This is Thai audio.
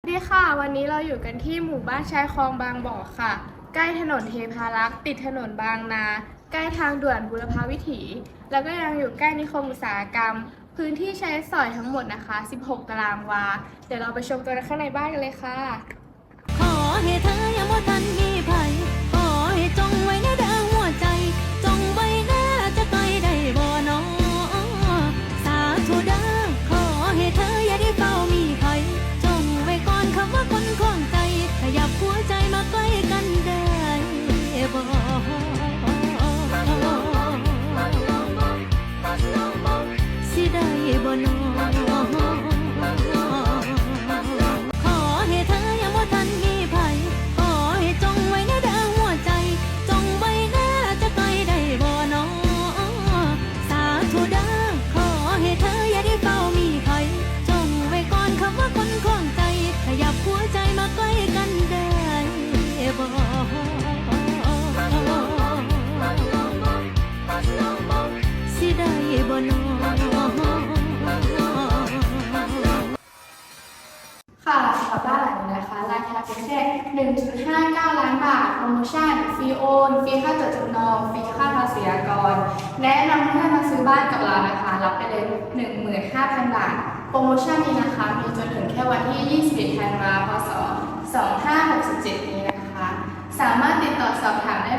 สวัสดีค่ะ วันนี้เราอยู่กันที่หมู่บ้านชายคลองบางบ่อค่ะ ใกล้ถนนเทพารักษ์ติดถนนบางนา ใกล้ทางด่วนบุรพาวิถี แล้วก็ยังอยู่ใกล้นิคมอุตสาหกรรม พื้นที่ใช้สอยทั้งหมดนะคะ 16 ตารางวา เดี๋ยวเราไปชมกันข้างในบ้านกันเลยค่ะ ขอให้เธอยังว่าทันมี บ่นอขอให้เธอยังว่าทันมีภัยขอให้จงไว้ในเด้อหัวใจ จงไว้แน่จะไกลได้บ่นอสาธุเด้อขอให้เธออย่าได้เฝ้ามีภัยจงไว้ก่อนคำว่าคนคล่องใจ ขยับหัวใจมาใกล้กันได้บ่สิได้บ่นอ นะคะ ราคาเพียงแค่ 1.59 ล้านบาท โปรโมชั่น ฟรีโอน ฟรีค่าจดจำนอง ฟรีค่าภาษีอากร แนะนำให้มาซื้อบ้านกับเรานะคะ รับไปเลย 15,000 บาท โปรโมชั่นนี้นะคะ มีจนถึงแค่วันที่ 21ธันวาคม พศ 2567 นี้นะคะ สามารถติดต่อสอบถามได้